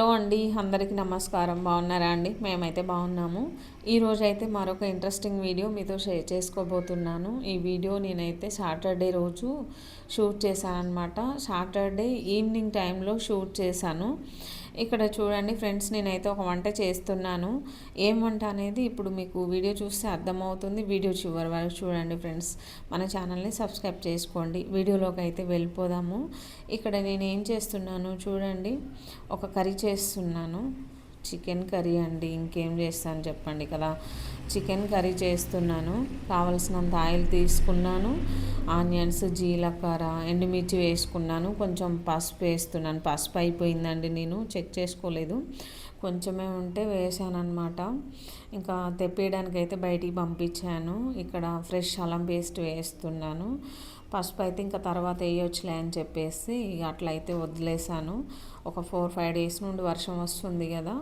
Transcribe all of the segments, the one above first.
Hello అండి అందరికీ నమస్కారం. బాగున్నారా అండి? మేమైతే బాగున్నాము. ఈరోజు అయితే మరొక ఇంట్రెస్టింగ్ వీడియో మీతో షేర్ చేసుకోబోతున్నాను. ఈ వీడియో నేనైతే సాటర్డే రోజు షూట్ చేశాను అనమాట సాటర్డే ఈవినింగ్ టైంలో షూట్ చేశాను. ఇక్కడ చూడండి ఫ్రెండ్స్ నేనైతే ఒక వంట చేస్తున్నాను. ఏం వంట అనేది ఇప్పుడు మీకు వీడియో చూస్తే అర్థమవుతుంది. వీడియో చివరి వరకు చూడండి ఫ్రెండ్స్. మన ఛానల్ని సబ్స్క్రైబ్ చేసుకోండి. వీడియోలోకి అయితే వెళ్ళిపోదాము. ఇక్కడ నేను ఏం చేస్తున్నాను చూడండి. ఒక కర్రీ చేస్తున్నాను. చికెన్ కర్రీ అండి ఇంకేం చేస్తాను చెప్పండి కదా. చికెన్ కర్రీ చేస్తున్నాను కావలసినంత ఆయిల్ తీసుకున్నాను ఆనియన్స్ జీలకర్ర ఎండుమిర్చి వేసుకున్నాను కొంచెం పసుపు వేస్తున్నాను. పసుపు అయిపోయిందండి నేను చెక్ చేసుకోలేదు. కొంచెమే ఉంటే వేసాను ఇంకా తెప్పియడానికైతే బయటికి పంపించాను. ఇక్కడ ఫ్రెష్ అల్లం పేస్ట్ వేస్తున్నాను. పసుపు అయితే ఇంకా తర్వాత వేయొచ్చులే అని చెప్పేసి అట్లయితే వదిలేసాను ఒక ఫోర్ ఫైవ్ డేస్ నుండి వర్షం వస్తుంది కదా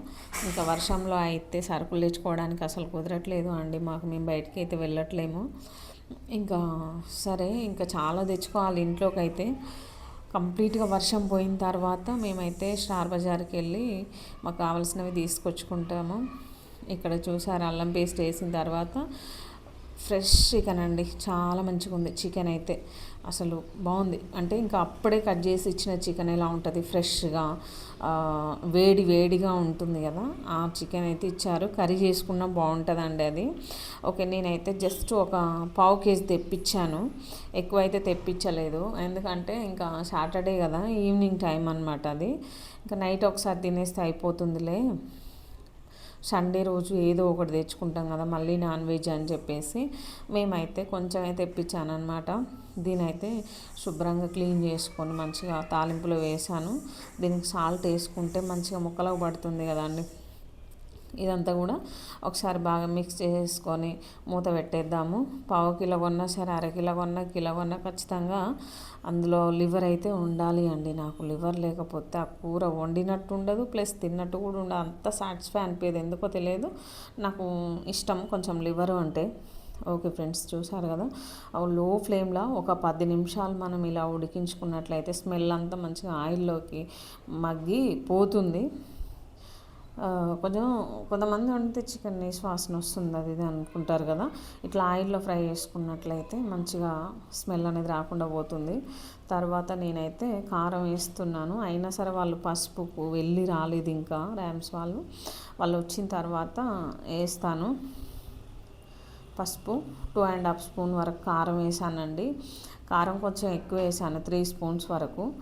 ఇంకా వర్షంలో అయితే సరుకులు తెచ్చుకోవడానికి అసలు కుదరట్లేదు అండి మాకు మేము బయటికి అయితే వెళ్ళట్లేము. ఇంకా సరే ఇంకా చాలా తెచ్చుకోవాలి ఇంట్లోకి అయితే కంప్లీట్గా వర్షం పోయిన తర్వాత మేమైతే స్టార్ బజార్కి వెళ్ళి మాకు కావాల్సినవి తీసుకొచ్చుకుంటాము. ఇక్కడ చూసారు అల్లం పేస్ట్ వేసిన తర్వాత ఫ్రెష్ చికెన్ అండి చాలా మంచిగా ఉంది చికెన్ అయితే. అసలు బాగుంది అంటే ఇంకా అప్పుడే కట్ చేసి ఇచ్చిన చికెన్ ఎలా ఉంటుంది? ఫ్రెష్గా వేడి వేడిగా ఉంటుంది కదా. ఆ చికెన్ అయితే ఇచ్చారు. కర్రీ చేసుకున్నా బాగుంటుందండి అది. ఓకే నేనైతే జస్ట్ ఒక పావు కేజీ తెప్పించాను ఎక్కువ అయితే తెప్పించలేదు ఎందుకంటే ఇంకా సాటర్డే కదా ఈవినింగ్ టైం అనమాట అది. ఇంకా నైట్ ఒకసారి తినేస్తే అయిపోతుందిలే. సండే రోజు ఏదో ఒకటి తెచ్చుకుంటాం కదా మళ్ళీ నాన్ వెజ్ అని చెప్పేసి మేమైతే కొంచెం అయితే తెప్పించాను అనమాట దీనైతే శుభ్రంగా క్లీన్ చేసుకొని మంచిగా తాలింపులో వేసాను. దీనికి సాల్ట్ వేసుకుంటే మంచిగా ముక్కలకు పడుతుంది కదండి. ఇదంతా కూడా ఒకసారి బాగా మిక్స్ చేసుకొని మూత పెట్టేద్దాము. పావు కిలో కొన్నా సరే అర కిలో కొన్నా కిలో కొన్నా ఖచ్చితంగా అందులో లివర్ అయితే ఉండాలి అండి. నాకు లివర్ లేకపోతే ఆ కూర వండినట్టు ఉండదు ప్లస్ తిన్నట్టు కూడా ఉండదు. అంత సాటిస్ఫై అనిపించదు ఎందుకో తెలియదు. నాకు ఇష్టం కొంచెం లివర్ అంటే. ఓకే ఫ్రెండ్స్ చూసారు కదా? లో ఫ్లేమ్లో ఒక పది నిమిషాలు మనం ఇలా ఉడికించుకున్నట్లయితే స్మెల్ అంతా మంచిగా ఆయిల్లోకి మగ్గి పోతుంది. కొంచెం కొంతమంది వండితే చికెన్ వాసన వస్తుంది అది ఇది అనుకుంటారు కదా. ఇట్లా ఆయిల్లో ఫ్రై చేసుకున్నట్లయితే మంచిగా స్మెల్ అనేది రాకుండా పోతుంది. తర్వాత నేనైతే కారం వేస్తున్నాను. అయినా సరే వాళ్ళు పసుపు వెళ్ళి రాలేదు ఇంకా ర్యామ్స్ వాళ్ళు. వాళ్ళు వచ్చిన తర్వాత వేస్తాను. పసుపు టూ అండ్ హాఫ్ స్పూన్ వరకు కారం వేసానండి. కారం కొంచెం ఎక్కువ వేసాను త్రీ స్పూన్స్ వరకు.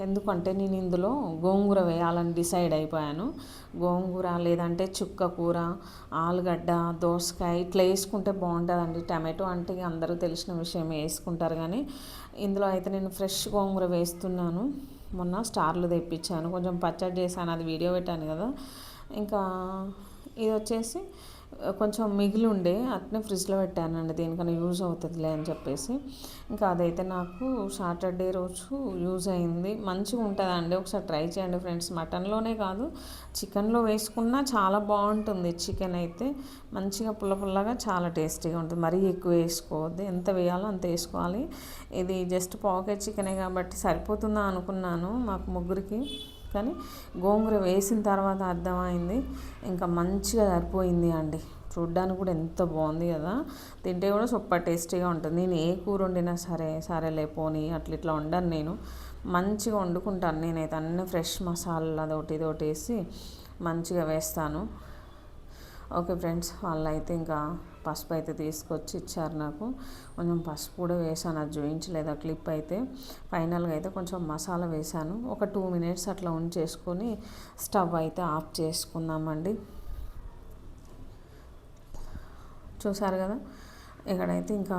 ఎందుకంటే నేను ఇందులో గోంగూర వేయాలని డిసైడ్ అయిపోయాను. గోంగూర లేదంటే చుక్క కూర ఆలుగడ్డ దోసకాయ ఇట్లా వేసుకుంటే బాగుంటుందండి. టమాటో అంటే అందరూ తెలిసిన విషయం వేసుకుంటారు కానీ ఇందులో అయితే నేను ఫ్రెష్ గోంగూర వేస్తున్నాను. మొన్న స్టార్లు తెప్పించాను. కొంచెం పచ్చడి చేశాను. అది వీడియో పెట్టాను కదా. ఇంకా ఇది వచ్చేసి కొంచెం మిగిలి ఉండే అట్నే ఫ్రిడ్జ్లో పెట్టానండి. దేనికన్నా యూజ్ అవుతుందిలే అని చెప్పేసి. ఇంకా అదైతే నాకు సాటర్డే రోజు యూజ్ అయింది. మంచిగా ఉంటుందండి. ఒకసారి ట్రై చేయండి ఫ్రెండ్స్. మటన్లోనే కాదు చికెన్లో వేసుకున్నా చాలా బాగుంటుంది చికెన్ అయితే. మంచిగా పుల్ల పుల్లగా చాలా టేస్టీగా ఉంటుంది. మరీ ఎక్కువ వేసుకోవద్దు. ఎంత వేయాలో అంత వేసుకోవాలి. ఇది జస్ట్ పాకెట్ చికెనే కాబట్టి సరిపోతుందా అనుకున్నాను మాకు ముగ్గురికి. కానీ గోంగూర వేసిన తర్వాత అర్థమైంది. ఇంకా మంచిగా సరిపోయింది అండి. చూడ్డానికి కూడా ఎంత బాగుంది కదా. తింటే కూడా సూపర్ టేస్టీగా ఉంటుంది. నేను ఏ కూర వండినా సరే సరే లేపోని అట్లా ఇట్లా వండను నేను. మంచిగా వండుకుంటాను. నేనైతే అన్ని ఫ్రెష్ మసాలా తోటి ఇదొకటి వేసి మంచిగా వేస్తాను. ఓకే ఫ్రెండ్స్ వాళ్ళైతే ఇంకా పసుపు అయితే తీసుకొచ్చి ఇచ్చారు నాకు. కొంచెం పసుపు కూడా వేసాను అది చూపించలేదు ఆ క్లిప్ అయితే. ఫైనల్గా అయితే కొంచెం మసాలా వేసాను ఒక టూ మినిట్స్ అట్లా ఉంచేసుకొని స్టవ్ అయితే ఆఫ్ చేసుకున్నామండి చూసారు కదా? ఇక్కడైతే ఇంకా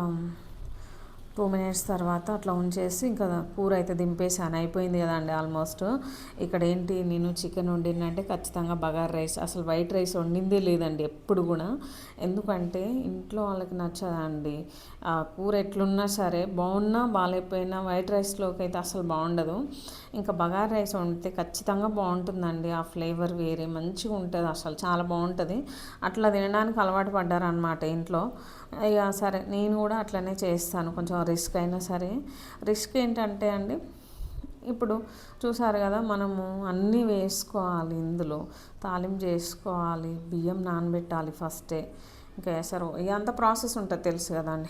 టూ మినిట్స్ తర్వాత అట్లా ఉంచేసి ఇంకా కూర అయితే దింపేసాను అయిపోయింది కదండి ఆల్మోస్ట్. ఇక్కడ ఏంటి నేను చికెన్ వండినంటే ఖచ్చితంగా బగార్ రైస్. అసలు వైట్ రైస్ వండిందే లేదండి ఎప్పుడు కూడా. ఎందుకంటే ఇంట్లో వాళ్ళకి నచ్చదండి. కూర ఎట్లున్నా సరే బాగున్నా బాగాలేకపోయినా వైట్ రైస్లోకి అయితే అసలు బాగుండదు. ఇంకా బగార్ రైస్ వండితే ఖచ్చితంగా బాగుంటుందండి. ఆ ఫ్లేవర్ వేరే మంచిగా ఉంటుంది అసలు చాలా బాగుంటుంది. అట్లా తినడానికి అలవాటు పడ్డారనమాట ఇంట్లో. ఇక సరే నేను కూడా అట్లనే చేస్తాను. కొంచెం రిస్క్ అయినా సరే. రిస్క్ ఏంటంటే అండి ఇప్పుడు చూసారు కదా మనము అన్నీ వేసుకోవాలి ఇందులో. తాలింపు చేసుకోవాలి బియ్యం నానబెట్టాలి ఫస్టే. ఇంకా వేసారు ఇదంతా ప్రాసెస్ ఉంటుంది తెలుసు కదండి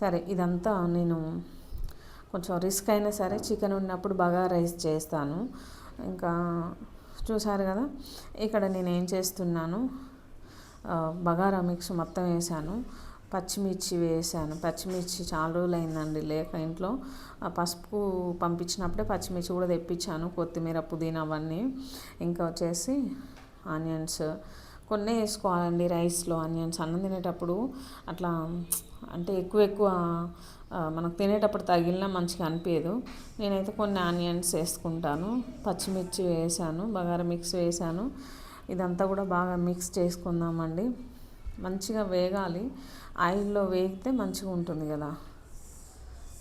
సరే ఇదంతా నేను కొంచెం రిస్క్ అయినా సరే చికెన్ ఉన్నప్పుడు బాగా రైస్ చేస్తాను. ఇంకా చూసారు కదా ఇక్కడ నేను ఏం చేస్తున్నాను బగారా మిక్స్ మొత్తం వేసాను. పచ్చిమిర్చి వేసాను. పచ్చిమిర్చి చాలా రోజులు అయిందండి లేక ఇంట్లో. పసుపు పంపించినప్పుడే పచ్చిమిర్చి కూడా తెప్పించాను కొత్తిమీర పుదీనా అవన్నీ. ఇంకా వచ్చేసి ఆనియన్స్. కొన్ని వేసుకోవాలండి రైస్లో ఆనియన్స్. అన్నం తినేటప్పుడు అట్లా అంటే ఎక్కువ ఎక్కువ మనకు తినేటప్పుడు తగిలినా మంచిగా అనిపించదు నేనైతే కొన్ని ఆనియన్స్ వేసుకుంటాను. పచ్చిమిర్చి వేసాను బగారా మిక్స్ వేసాను. ఇదంతా కూడా బాగా మిక్స్ చేసుకుందామండి. మంచిగా వేగాలి. ఆయిల్లో వేగితే మంచిగా ఉంటుంది కదా.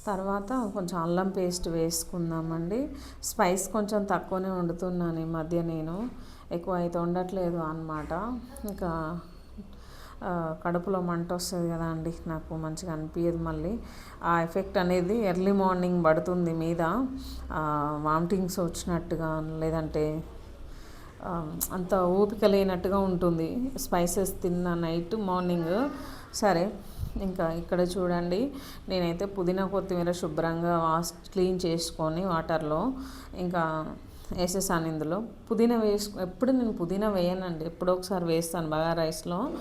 తర్వాత కొంచెం అల్లం పేస్ట్ వేసుకుందామండి. స్పైస్ కొంచెం తక్కువనే వండుతున్నాను ఈ మధ్య నేను. ఎక్కువ అయితే ఉండట్లేదు అనమాట ఇంకా కడుపులో మంట వస్తుంది కదా అండి. నాకు మంచిగా అనిపించదు మళ్ళీ. ఆ ఎఫెక్ట్ అనేది ఎర్లీ మార్నింగ్ పడుతుంది మీద. వామిటింగ్స్ వచ్చినట్టుగా లేదంటే అంత ఓపిక లేనట్టుగా ఉంటుంది. స్పైసెస్ తిన్న నైట్ మార్నింగ్. సరే ఇంకా ఇక్కడ చూడండి. నేనైతే పుదీనా కొత్తిమీర శుభ్రంగా వాష్ క్లీన్ చేసుకొని వాటర్లో ఇంకా వేసేసాను ఇందులో. పుదీనా వేసుకు ఎప్పుడు నేను పుదీనా వేయనండి. ఎప్పుడో ఒకసారి వేస్తాను బాగా రైస్లో.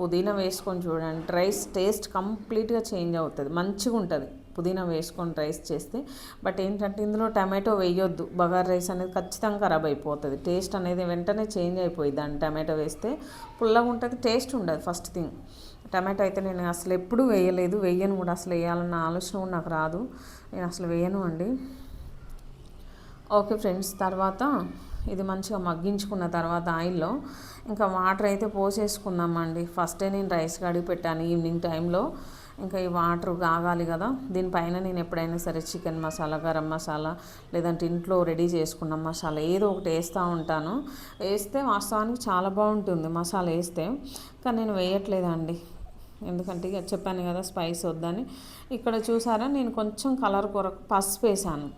పుదీనా వేసుకొని చూడండి. రైస్ టేస్ట్ కంప్లీట్గా చేంజ్ అవుతుంది. మంచిగా ఉంటుంది పుదీనా వేసుకొని రైస్ చేస్తే బట్ ఏంటంటే ఇందులో టమాటో వేయొద్దు. బగార్ రైస్ అనేది ఖచ్చితంగా ఖరాబ్ అయిపోతుంది. టేస్ట్ అనేది వెంటనే చేంజ్ అయిపోయింది దాన్ని టమాటో వేస్తే పుల్లగా ఉంటుంది టేస్ట్ ఉండదు ఫస్ట్ థింగ్. టమాటో అయితే నేను అసలు ఎప్పుడూ వేయలేదు. వేయను కూడా అసలు వేయాలన్న ఆలోచన కూడా నాకు రాదు. నేను అసలు వేయను అండి. ఓకే ఫ్రెండ్స్ తర్వాత ఇది మంచిగా మగ్గించుకున్న తర్వాత ఆయిల్లో ఇంకా వాటర్ అయితే పోసేసుకుందామండి. ఫస్టే నేను రైస్ కడిగి పెట్టాను ఈవినింగ్ టైంలో. ఇంకా ఈ వాటర్ కాగాలి కదా. దీనిపైన నేను ఎప్పుడైనా సరే చికెన్ మసాలా గరం మసాలా లేదంటే ఇంట్లో రెడీ చేసుకున్న మసాలా ఏదో ఒకటి వేస్తూ ఉంటాను. వేస్తే వాస్తవానికి చాలా బాగుంటుంది మసాలా వేస్తే. కానీ నేను వేయట్లేదండి. ఎందుకంటే ఇక చెప్పాను కదా స్పైస్ వద్దని. ఇక్కడ చూసారా నేను కొంచెం కలర్ కొరకు పసుపు వేసాను.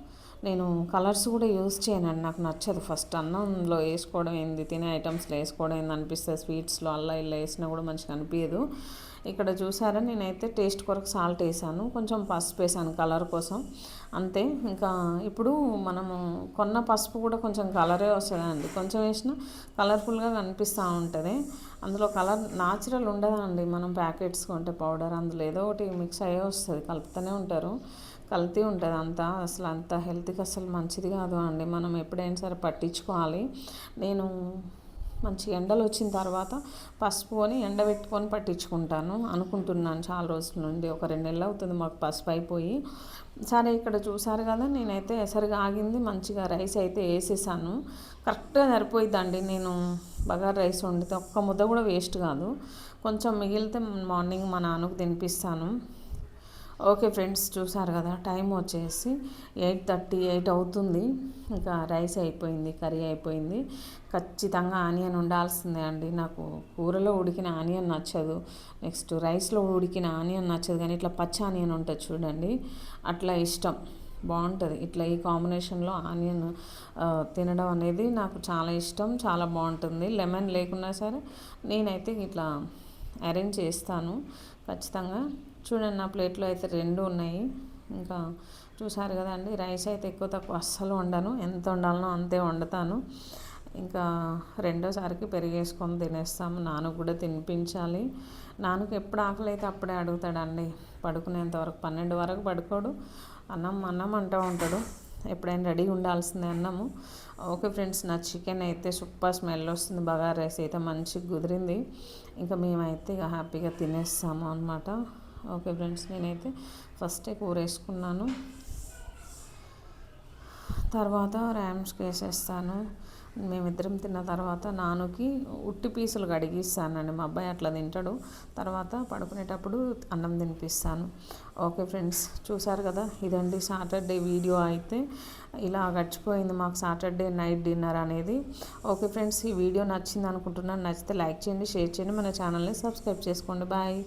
నేను కలర్స్ కూడా యూజ్ చేయనండి. నాకు నచ్చదు. ఫస్ట్ అన్నంలో వేసుకోవడం ఏంది? తినే ఐటమ్స్లో వేసుకోవడం ఏంది? అనిపిస్తుంది. స్వీట్స్లో అల్లా ఇల్లా వేసినా కూడా మంచిగా అనిపించదు ఇక్కడ చూసారా నేనైతే టేస్ట్ కొరకు సాల్ట్ వేసాను. కొంచెం పసుపు వేసాను కలర్ కోసం. అంతే ఇంకా ఇప్పుడు మనము కొన్న పసుపు కూడా కొంచెం కలరే వస్తుందండి. కొంచెం వేసిన కలర్ఫుల్గా కనిపిస్తూ ఉంటుంది. అందులో కలర్ న్యాచురల్ ఉండదండి. మనం ప్యాకెట్స్ కొంటే పౌడర్ అందులో ఏదో ఒకటి మిక్స్ అయ్యే వస్తుంది. కలుపుతూనే ఉంటారు. కల్తీ ఉంటుంది అంతా. అసలు అంత హెల్త్కి అసలు మంచిది కాదు అండి. మనం ఎప్పుడైనా సరే పట్టించుకోవాలి. నేను మంచి ఎండలు వచ్చిన తర్వాత పసుపు అని ఎండబెట్టుకొని పట్టించుకుంటాను అనుకుంటున్నాను చాలా రోజుల నుండి. ఒక రెండు నెలలు అవుతుంది మాకు పసుపు అయిపోయి. సరే ఇక్కడ చూసారు కదా నేనైతే ఎసరిగా ఆగింది మంచిగా రైస్ అయితే వేసేసాను. కరెక్ట్గా సరిపోయిద్దండి. నేను బగారు రైస్ వండితే ఒక్క ముద్ద కూడా వేస్ట్ కాదు. కొంచెం మిగిలితే మార్నింగ్ మా నాన్నకు తినిపిస్తాను. ఓకే ఫ్రెండ్స్ చూసారు కదా టైం వచ్చేసి ఎయిట్ థర్టీ ఎయిట్ అవుతుంది. ఇంకా రైస్ అయిపోయింది కర్రీ అయిపోయింది. ఖచ్చితంగా ఆనియన్ ఉండాల్సిందే అండి. నాకు కూరలో ఉడికిన ఆనియన్ నచ్చదు. నెక్స్ట్ రైస్లో ఉడికిన ఆనియన్ నచ్చదు కానీ ఇట్లా పచ్చి ఆనియన్ ఉంటుంది చూడండి. అట్లా ఇష్టం. బాగుంటుంది. ఇట్లా ఈ కాంబినేషన్లో ఆనియన్ తినడం అనేది నాకు చాలా ఇష్టం చాలా బాగుంటుంది. లెమన్ లేకున్నా సరే నేనైతే ఇట్లా అరేంజ్ చేస్తాను. ఖచ్చితంగా చూడండి నా ప్లేట్లో అయితే రెండు ఉన్నాయి. ఇంకా చూసారు కదండి రైస్ అయితే ఎక్కువ తక్కువ అస్సలు వండను. ఎంత వండాలనో అంతే వండుతాను. ఇంకా రెండోసారికి పెరిగేసుకొని తినేస్తాము. నాన్నకు కూడా తినిపించాలి. నాన్నకు ఎప్పుడు ఆకలి అయితే అప్పుడే అడుగుతాడండి. పడుకునేంత వరకు పన్నెండు వరకు పడుకోడు. అన్నం అన్నం అంటూ ఉంటాడు. ఎప్పుడైనా రెడీ ఉండాల్సిందే అన్నము. ఓకే ఫ్రెండ్స్ నా చికెన్ అయితే సూపర్ స్మెల్ వస్తుంది. బాగా రైస్ అయితే మంచిగా కుదిరింది. ఇంకా మేమైతే ఇక హ్యాపీగా తినేస్తాము అనమాట ఓకే ఫ్రెండ్స్ నేనైతే ఫస్టే కూర వేసుకున్నాను తర్వాత ర్యామ్స్కి వేసేస్తాను. మేమిద్దరం తిన్న తర్వాత నానుకి ఉట్టి పీసులు కడిగిస్తానండి. మా అబ్బాయి అట్లా తింటాడు. తర్వాత పడుకునేటప్పుడు అన్నం తినిపిస్తాను. ఓకే ఫ్రెండ్స్ చూసారు కదా? ఇదండి సాటర్డే వీడియో అయితే. ఇలా గడిచిపోయింది మాకు సాటర్డే నైట్ డిన్నర్ అనేది. ఓకే ఫ్రెండ్స్ ఈ వీడియో నచ్చింది అనుకుంటున్నాను. నచ్చితే లైక్ చేయండి షేర్ చేయండి. మన ఛానల్ని సబ్స్క్రైబ్ చేసుకోండి. బాయ్.